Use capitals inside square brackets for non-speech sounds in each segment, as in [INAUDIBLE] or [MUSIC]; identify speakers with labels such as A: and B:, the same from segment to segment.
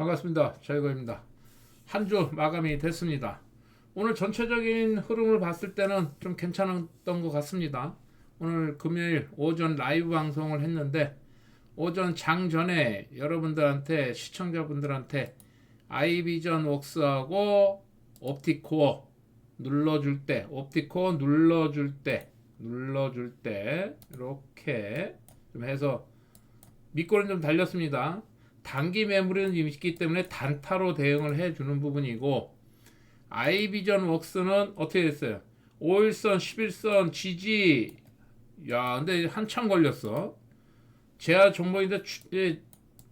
A: 반갑습니다. 저이거입니다. 한 주 마감이 됐습니다. 오늘 전체적인 흐름을 봤을 때는 좀 괜찮았던 것 같습니다. 오늘 금요일 오전 라이브 방송을 했는데 오전 장 전에 여러분들한테 시청자분들한테 아이비전 웍스하고 옵티코어 눌러줄 때 옵티코어 눌러줄 때 눌러줄 때 이렇게 좀 해서 밑거는 좀 달렸습니다. 단기 매물은 있기 때문에 단타로 대응을 해주는 부분이고 아이비전 웍스는 어떻게 됐어요? 5일선, 11선, 지지 야 근데 한참 걸렸어. 제가 종목인데 추, 예,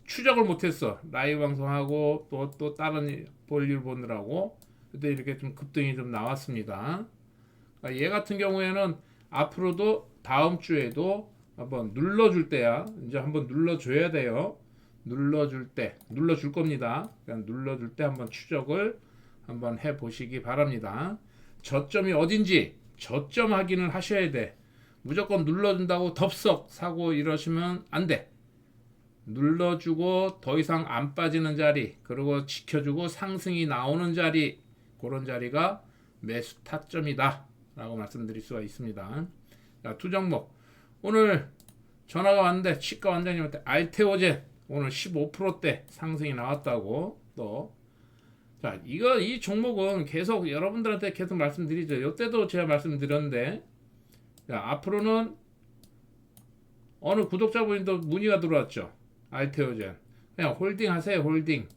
A: 추적을 못했어. 라이브 방송하고 또 또 다른 볼일 보느라고 그때 이렇게 좀 급등이 좀 나왔습니다. 그러니까 얘 같은 경우에는 앞으로도 다음 주에도 한번 눌러줄 때야 이제 한번 눌러줘야 돼요. 눌러줄 때 눌러줄 겁니다. 눌러줄 때 한번 추적을 한번 해 보시기 바랍니다. 저점이 어딘지 저점 확인을 하셔야 돼. 무조건 눌러준다고 덥석 사고 이러시면 안 돼. 눌러주고 더 이상 안 빠지는 자리, 그리고 지켜주고 상승이 나오는 자리, 그런 자리가 매수 타점이다. 라고 말씀드릴 수가 있습니다. 자, 두 종목. 오늘 전화가 왔는데 치과 원장님한테 알테오젠 오늘 15%대 상승이 나왔다고 또 자, 이거 이 종목은 계속 여러분들한테 계속 말씀드리죠. 이때도 제가 말씀드렸는데 자, 앞으로는 어느 구독자분도 문의가 들어왔죠. 알테오젠. 그냥 홀딩 하세요, 홀딩.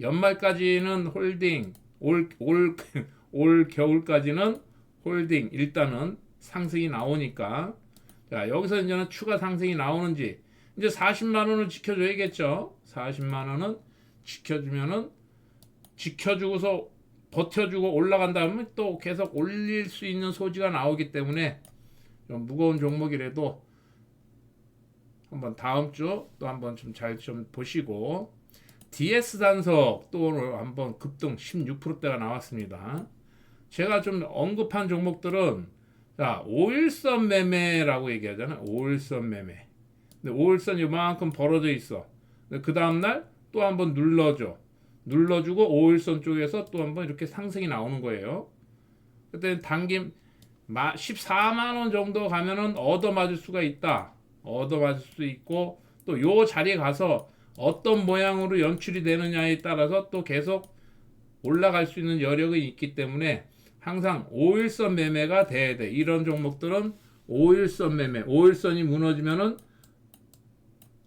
A: 연말까지는 홀딩, 올, 올, [LAUGHS] 올 겨울까지는 홀딩. 일단은 상승이 나오니까. 자, 여기서 이제는 추가 상승이 나오는지. 이제 40만 원을 지켜줘야겠죠. 40만 원은 지켜주면은, 지켜주고서 버텨주고 올라간 다음에 또 계속 올릴 수 있는 소지가 나오기 때문에 좀 무거운 종목이라도 한번 다음 주 또 한번 좀 잘좀 보시고 DS 단석 또 오늘 한번 급등 16%대가 나왔습니다. 제가 좀 언급한 종목들은 자 5일선 매매라고 얘기하잖아요. 5일선 매매. 근데 5일선 이만큼 벌어져 있어. 그 다음날 또 한번 눌러줘. 눌러주고 5일선 쪽에서 또 한번 이렇게 상승이 나오는 거예요. 그때 당김 14만 원 정도 가면은 얻어 맞을 수가 있다. 얻어 맞을 수 있고 또 요 자리에 가서 어떤 모양으로 연출이 되느냐에 따라서 또 계속 올라갈 수 있는 여력이 있기 때문에 항상 5일선 매매가 돼야 돼. 이런 종목들은 5일선 매매. 5일선이 무너지면은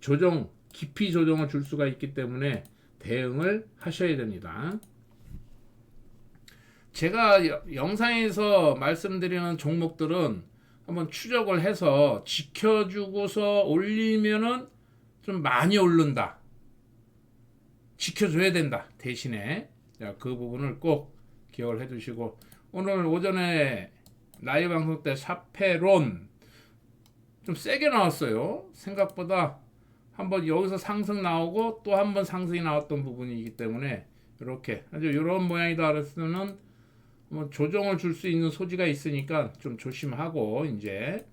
A: 조정, 깊이 조정을 줄 수가 있기 때문에 대응을 하셔야 됩니다. 제가 여- 영상에서 말씀드리는 종목들은 한번 추적을 해서 지켜주고서 올리면은 좀 많이 오른다. 지켜줘야 된다. 대신에 자, 그 부분을 꼭 기억을 해두시고 오늘 오전에 라이브 방송 때 샤페론 좀 세게 나왔어요. 생각보다 한번 여기서 상승 나오고 또 한 번 상승이 나왔던 부분이기 때문에 이렇게 아주 이런 모양이다 그랬으면은 뭐 조정을 줄 수 있는 소지가 있으니까 좀 조심하고 이제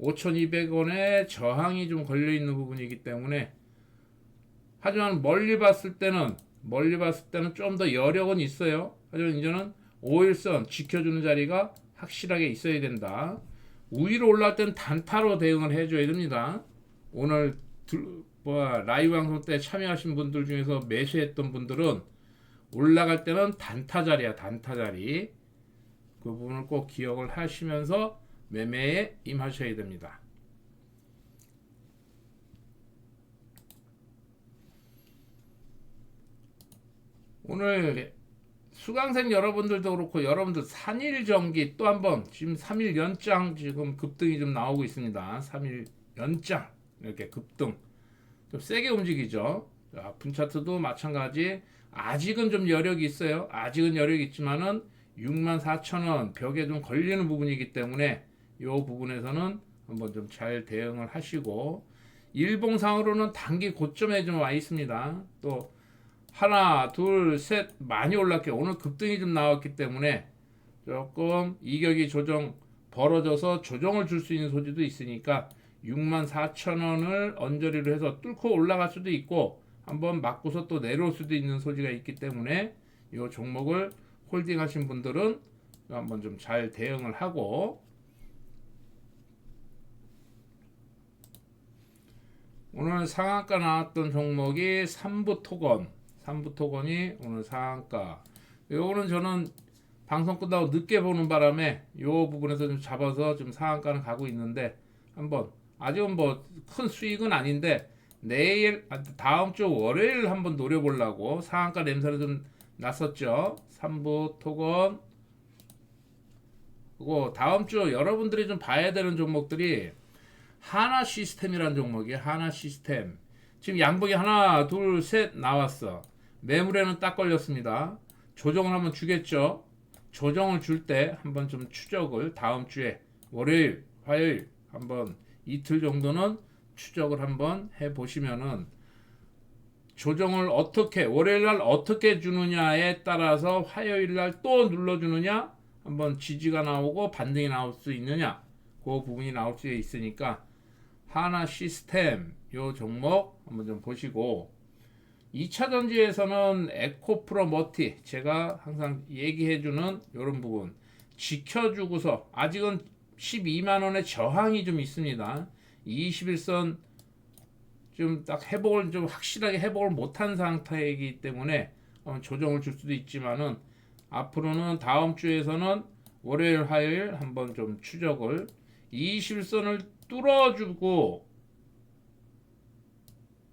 A: 5,200원에 저항이 좀 걸려 있는 부분이기 때문에 하지만 멀리 봤을 때는 멀리 봤을 때는 좀 더 여력은 있어요. 하지만 이제는 5일선 지켜주는 자리가 확실하게 있어야 된다. 우위로 올라갈 때는 단타로 대응을 해줘야 됩니다. 오늘 들, 뭐 라이브 방송 때 참여하신 분들 중에서 매수했던 분들은 올라갈 때는 단타 자리야 단타 자리 그 부분을 꼭 기억을 하시면서 매매에 임하셔야 됩니다. 오늘 수강생 여러분들도 그렇고 여러분들 산일 전기 또 한번 지금 3일 연장 지금 급등이 좀 나오고 있습니다. 3일 연장 이렇게 급등 좀 세게 움직이죠. 자, 분차트도 마찬가지 아직은 좀 여력이 있어요. 아직은 여력이 있지만은 64,000원 벽에 좀 걸리는 부분이기 때문에 이 부분에서는 한번 좀 잘 대응을 하시고 일봉상으로는 단기 고점에 좀 와 있습니다. 또 하나, 둘, 셋 많이 올랐게 오늘 급등이 좀 나왔기 때문에 조금 이격이 조정 벌어져서 조정을 줄 수 있는 소지도 있으니까 64,000원을 언저리로 해서 뚫고 올라갈 수도 있고 한번 맞고서 또 내려올 수도 있는 소지가 있기 때문에 이 종목을 홀딩하신 분들은 한번 좀 잘 대응을 하고 오늘 상한가 나왔던 종목이 삼부 토건 삼부 토건이 오늘 상한가. 요거는 저는 방송 끝나고 늦게 보는 바람에 요 부분에서 좀 잡아서 좀 상한가는 가고 있는데 한번 아직은 뭐큰 수익은 아닌데 내일 아, 다음 주 월요일 한번 노려보려고 상한가 냄새를 좀 났었죠. 3부 토건 그리고 다음 주 여러분들이 좀 봐야 되는 종목들이 하나 시스템이라는 종목이에요. 하나 시스템. 지금 양봉이 하나, 둘, 셋 나왔어. 매물에는 딱 걸렸습니다. 조정을 한번 주겠죠. 조정을 줄 때 한번 좀 추적을 다음 주에 월요일, 화요일 한번 이틀 정도는 추적을 한번 해 보시면은 조정을 어떻게 월요일 날 어떻게 주느냐에 따라서 화요일 날 또 눌러 주느냐 한번 지지가 나오고 반등이 나올 수 있느냐 그 부분이 나올 수 있으니까 하나 시스템 요 종목 한번 좀 보시고. 2차 전지에서는 에코프로 머티 제가 항상 얘기해 주는 이런 부분. 지켜주고서 아직은 12만 원의 저항이 좀 있습니다. 21선 좀 딱 회복을 좀 확실하게 회복을 못한 상태이기 때문에 어, 조정을 줄 수도 있지만은 앞으로는 다음 주에서는 월요일 화요일 한번 좀 추적을 21선을 뚫어주고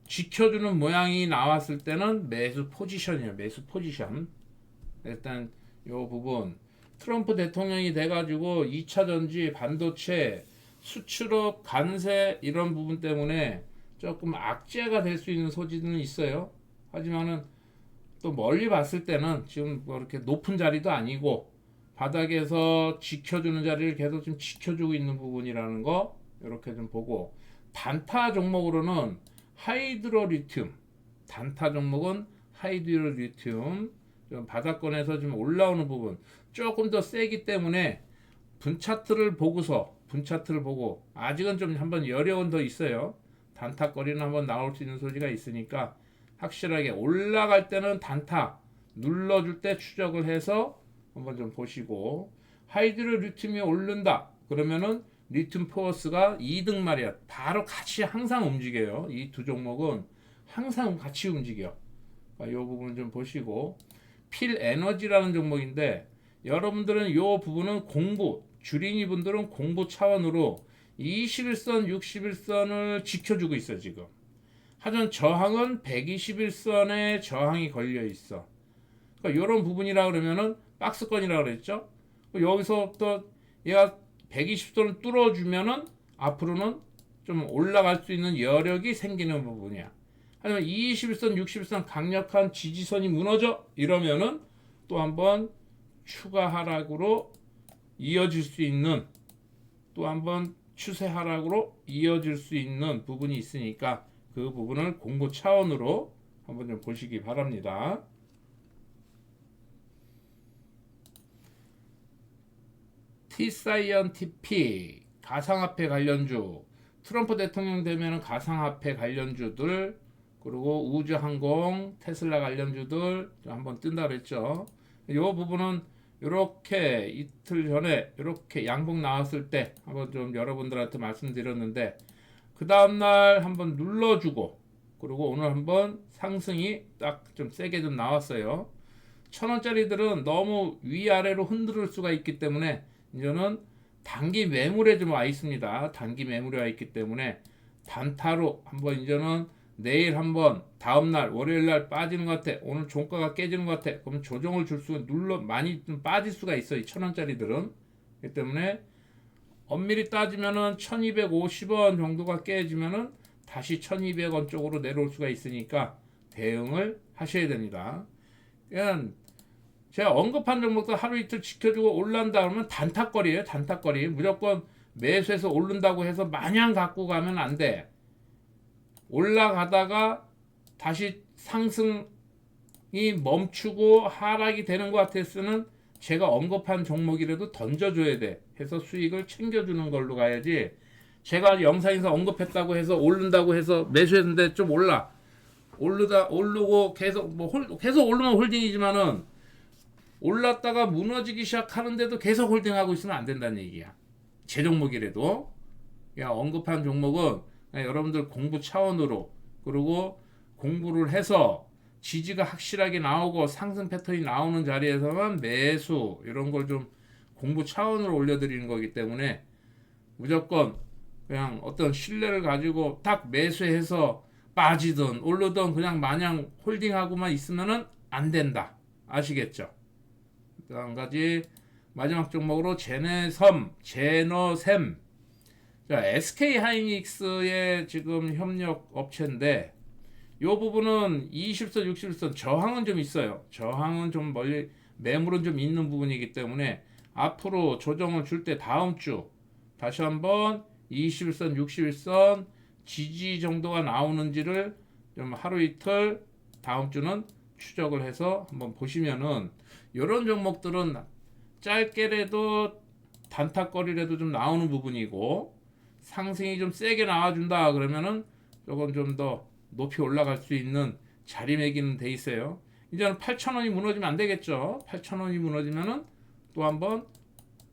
A: 지켜주는 모양이 나왔을 때는 매수 포지션이에요. 매수 포지션. 일단 요 부분 트럼프 대통령이 돼가지고 2차 전지 반도체 수출업 관세 이런 부분 때문에 조금 악재가 될 수 있는 소지는 있어요. 하지만은 또 멀리 봤을 때는 지금 뭐 이렇게 높은 자리도 아니고 바닥에서 지켜주는 자리를 계속 좀 지켜주고 있는 부분이라는 거 이렇게 좀 보고 단타 종목으로는 하이드로 리튬 단타 종목은 하이드로 리튬 좀 바닥권에서 좀 올라오는 부분 조금 더 세기 때문에 분 차트를 보고서 분 차트를 보고 아직은 좀 한번 여력은 더 있어요. 단타거리는 한번 나올 수 있는 소지가 있으니까 확실하게 올라갈 때는 단타 눌러줄 때 추적을 해서 한번 좀 보시고 하이드로 리튬이 오른다 그러면은 리튬 포어스가 2등 말이야 바로 같이 항상 움직여요 이 두 종목은 항상 같이 움직여 이 부분 좀 보시고 필 에너지라는 종목인데 여러분들은 이 부분은 공부 주린이 분들은 공부 차원으로 21선 61선을 지켜주고 있어 지금. 하지만 저항은 121선에 저항이 걸려 있어. 그러니까 이런 부분이라 그러면은 박스권이라 그랬죠? 여기서부터 얘가 120선을 뚫어주면은 앞으로는 좀 올라갈 수 있는 여력이 생기는 부분이야. 하지만 21선, 61선 강력한 지지선이 무너져 이러면은 또 한번 추가 하락으로 이어질 수 있는 또 한번 추세 하락으로 이어질 수 있는 부분이 있으니까 그 부분을 공부 차원으로 한번 좀 보시기 바랍니다. T사이언티픽 가상화폐 관련주 트럼프 대통령 되면 가상화폐 관련주들 그리고 우주항공 테슬라 관련주들 좀 한번 뜬다 그랬죠. 이 부분은 이렇게 이틀 전에 이렇게 양봉 나왔을 때 한번 좀 여러분들한테 말씀드렸는데 그 다음날 한번 눌러주고 그리고 오늘 한번 상승이 딱 좀 세게 좀 나왔어요. 천 원짜리들은 너무 위아래로 흔들 수가 있기 때문에 이제는 단기 매물에 좀 와 있습니다. 단기 매물에 와 있기 때문에 단타로 한번 이제는 내일 한번 다음날 월요일 날 빠지는 것 같아. 오늘 종가가 깨지는 것 같아. 그러면 조정을 줄 수가 눌러 많이 좀 빠질 수가 있어. 이 천 원짜리들은. 그렇기 때문에 엄밀히 따지면은 1250원 정도가 깨지면은 다시 1200원 쪽으로 내려올 수가 있으니까 대응을 하셔야 됩니다. 그냥 제가 언급한 종목도 하루 이틀 지켜주고 올란다 그러면 단타거리예요. 단타거리. 무조건 매수해서 오른다고 해서 마냥 갖고 가면 안 돼. 올라가다가 다시 상승이 멈추고 하락이 되는 것 같았으면 제가 언급한 종목이라도 던져줘야 돼. 해서 수익을 챙겨주는 걸로 가야지. 제가 영상에서 언급했다고 해서 오른다고 해서 매수했는데 좀 올라. 오르다 오르고 계속 뭐 홀, 계속 오르면 홀딩이지만은 올랐다가 무너지기 시작하는데도 계속 홀딩하고 있으면 안 된다는 얘기야. 제 종목이라도 야 언급한 종목은 그냥 여러분들 공부 차원으로 그리고 공부를 해서 지지가 확실하게 나오고 상승 패턴이 나오는 자리에서만 매수 이런 걸 좀 공부 차원으로 올려드리는 거기 때문에 무조건 그냥 어떤 신뢰를 가지고 딱 매수해서 빠지든 오르든 그냥 마냥 홀딩하고만 있으면은 안 된다. 아시겠죠? 또한 가지 마지막 종목으로 제네섬, 제너 SK 하이닉스의 지금 협력 업체인데 이 부분은 20선, 60선 저항은 좀 있어요. 저항은 좀 멀리 매물은 좀 있는 부분이기 때문에 앞으로 조정을 줄 때 다음 주 다시 한번 21선, 61선 지지 정도가 나오는지를 좀 하루 이틀 다음 주는 추적을 해서 한번 보시면은 이런 종목들은 짧게라도 단타거리라도 좀 나오는 부분이고 상승이 좀 세게 나와준다 그러면은 조금 좀 더 높이 올라갈 수 있는 자리매기는 돼 있어요. 이제는 8,000원이 무너지면 안 되겠죠. 8,000원이 무너지면은 또 한번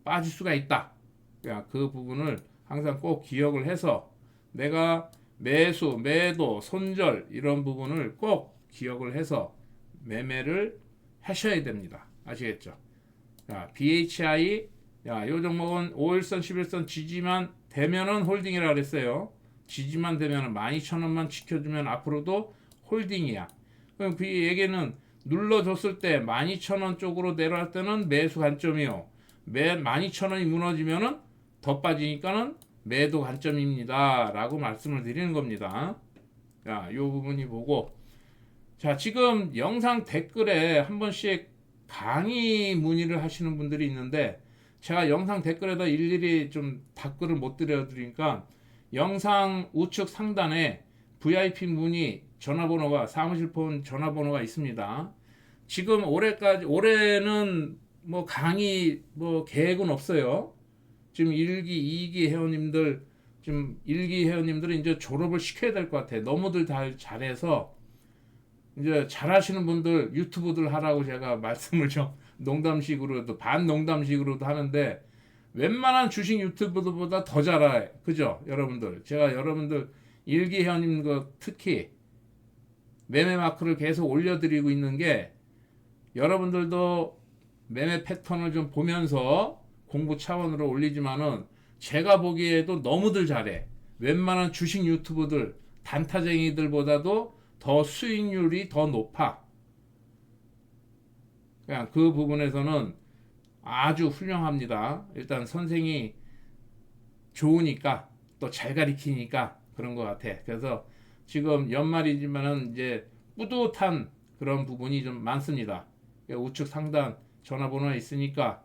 A: 빠질 수가 있다. 그러니까 그 부분을 항상 꼭 기억을 해서 내가 매수, 매도, 손절 이런 부분을 꼭 기억을 해서 매매를 하셔야 됩니다. 아시겠죠? 자, BHI 야, 요 종목은 5일선, 11선 지지만 되면은 홀딩이라 그랬어요. 지지만 되면은 12,000원만 지켜주면 앞으로도 홀딩이야. 그럼 그 얘기는 눌러줬을 때 12,000원 쪽으로 내려갈 때는 매수 관점이요. 매 12,000원이 무너지면은 더 빠지니까는 매도 관점입니다. 라고 말씀을 드리는 겁니다. 자, 요 부분이 보고 자, 지금 영상 댓글에 한 번씩 강의 문의를 하시는 분들이 있는데 제가 영상 댓글에다 일일이 좀 답글을 못 드려드리니까 영상 우측 상단에 VIP 문의 전화번호가 사무실 폰 전화번호가 있습니다. 지금 올해까지 올해는 뭐 강의 뭐 계획은 없어요. 지금 1기, 2기 회원님들 지금 1기 회원님들은 이제 졸업을 시켜야 될 것 같아. 너무들 다 잘해서 이제 잘하시는 분들 유튜브들 하라고 제가 [LAUGHS] 말씀을 좀 농담식으로도 반농담식으로도 하는데 웬만한 주식 유튜브들보다 더 잘해. 그죠? 여러분들. 제가 여러분들 일기 회원님 그 특히 매매 마크를 계속 올려드리고 있는 게 여러분들도 매매 패턴을 좀 보면서 공부 차원으로 올리지만은 제가 보기에도 너무들 잘해. 웬만한 주식 유튜브들 단타쟁이들보다도 더 수익률이 더 높아. 그냥 그 부분에서는 아주 훌륭합니다. 일단 선생이 좋으니까 또 잘 가리키니까 그런 것 같아. 그래서 지금 연말이지만은 이제 뿌듯한 그런 부분이 좀 많습니다. 우측 상단 전화번호가 있으니까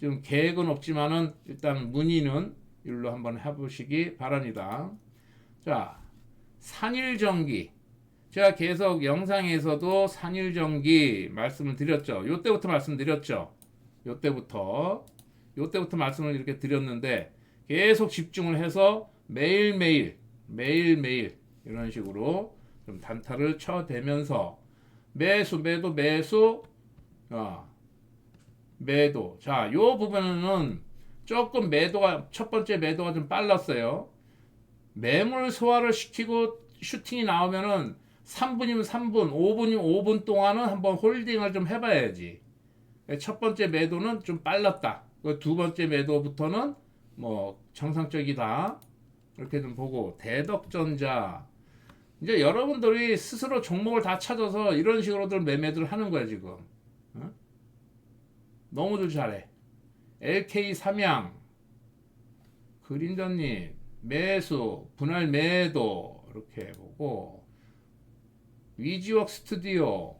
A: 좀 계획은 없지만은 일단 문의는 일로 한번 해보시기 바랍니다. 자, 산일전기. 제가 계속 영상에서도 산일전기 말씀을 드렸죠. 요때부터 말씀드렸죠. 요때부터. 요때부터 말씀을 이렇게 드렸는데 계속 집중을 해서 매일매일, 매일매일 이런 식으로 좀 단타를 쳐대면서 매수, 매도, 매수, 어, 매도. 자, 요 부분은 조금 매도가 첫 번째 매도가 좀 빨랐어요. 매물 소화를 시키고 슈팅이 나오면은 3분이면 3분, 5분이면 5분 동안은 한번 홀딩을 좀 해봐야지. 첫 번째 매도는 좀 빨랐다. 그두 번째 매도부터는 뭐 정상적이다. 이렇게 좀 보고 대덕전자 이제 여러분들이 스스로 종목을 다 찾아서 이런 식으로들 매매들 하는 거야 지금. 어? 너무들 잘해. LK 삼양 그린더님 매수 분할 매도 이렇게 보고 위지웍 스튜디오.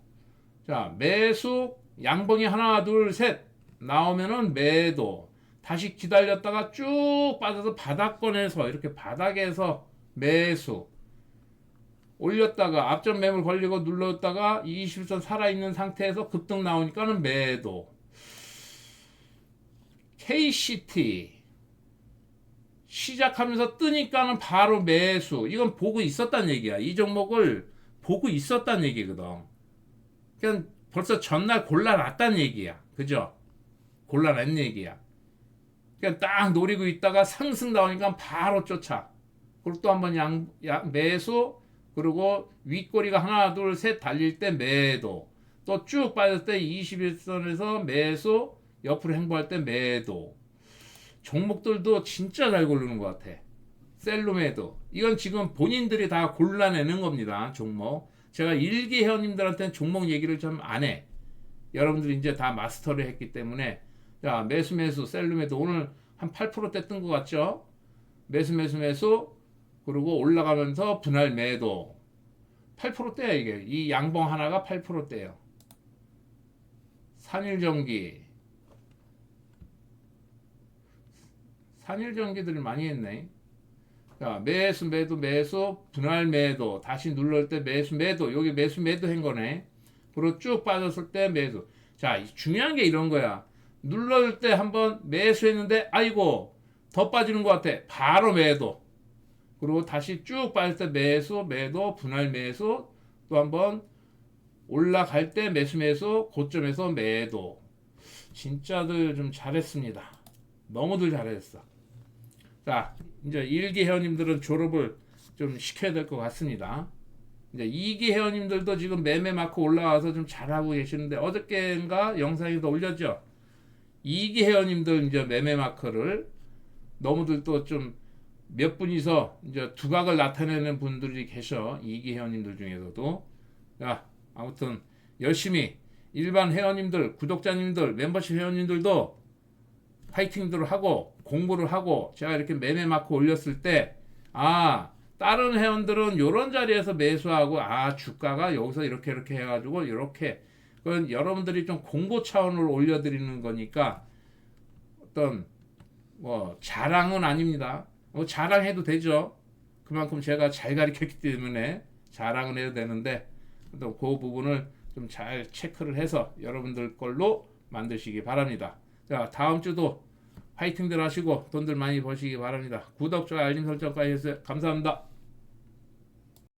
A: 자 매수 양봉이 하나 둘 셋. 나오면은 매도. 다시 기다렸다가 쭉 빠져서 바닥권에서 이렇게 바닥에서 매수. 올렸다가 앞전 매물 걸리고 눌렀다가 20선 살아있는 상태에서 급등 나오니까는 매도. KCT 시작하면서 뜨니까는 바로 매수. 이건 보고 있었단 얘기야. 이 종목을 보고 있었다는 얘기거든. 그냥 벌써 전날 골라놨다는 얘기야. 그죠? 골라낸 얘기야. 그냥 딱 노리고 있다가 상승 나오니까 바로 쫓아. 그리고 또 한번 양, 양 매수 그리고 윗꼬리가 하나 둘 셋 달릴 때 매도 또 쭉 빠질 때 21선에서 매수 옆으로 행보할 때 매도 종목들도 진짜 잘 고르는 것 같아 셀룸에도. 이건 지금 본인들이 다 골라내는 겁니다 종목. 제가 일기 회원님들한테는 종목 얘기를 좀 안 해. 여러분들이 이제 다 마스터를 했기 때문에. 자 매수 매수 셀룸에도 오늘 한 8%대 뜬 것 같죠? 매수 매수 매수. 그리고 올라가면서 분할 매도. 8%대야 이게. 이 양봉 하나가 8%대예요. 산일전기. 산일전기들이 많이 했네. 자 매수 매도 매수 분할 매도 다시 눌렀을 때 매수 매도 여기 매수 매도 한 거네. 그리고 쭉 빠졌을 때 매수. 자 중요한 게 이런 거야. 눌렀을 때 한번 매수했는데 아이고 더 빠지는 것 같아. 바로 매도. 그리고 다시 쭉 빠질 때 매수, 매도, 분할 매수, 또 한번 올라갈 때 매수, 매수, 고점에서 매도. 진짜들 좀 잘했습니다. 너무들 잘했어. 자, 이제 1기 회원님들은 졸업을 좀 시켜야 될 것 같습니다. 이제 2기 회원님들도 지금 매매 마크 올라와서 좀 잘하고 계시는데 어저께인가 영상에도 올렸죠. 2기 회원님들 이제 매매 마크를 너무들 또 좀 몇 분이서 이제 두각을 나타내는 분들이 계셔 이기 회원님들 중에서도 야 아무튼 열심히 일반 회원님들 구독자님들 멤버십 회원님들도 파이팅들을 하고 공부를 하고 제가 이렇게 매매 마크 올렸을 때 아 다른 회원들은 이런 자리에서 매수하고 아 주가가 여기서 이렇게 이렇게 해 가지고 이렇게 그건 여러분들이 좀 공부 차원으로 올려 드리는 거니까 어떤 뭐 자랑은 아닙니다. 뭐 자랑해도 되죠. 그만큼 제가 잘 가르쳤기 때문에 자랑을 해도 되는데 또 그 부분을 좀 잘 체크를 해서 여러분들 걸로 만드시기 바랍니다. 자 다음 주도 화이팅들 하시고 돈들 많이 버시기 바랍니다. 구독, 좋아요, 알림 설정까지 해주세요. 감사합니다.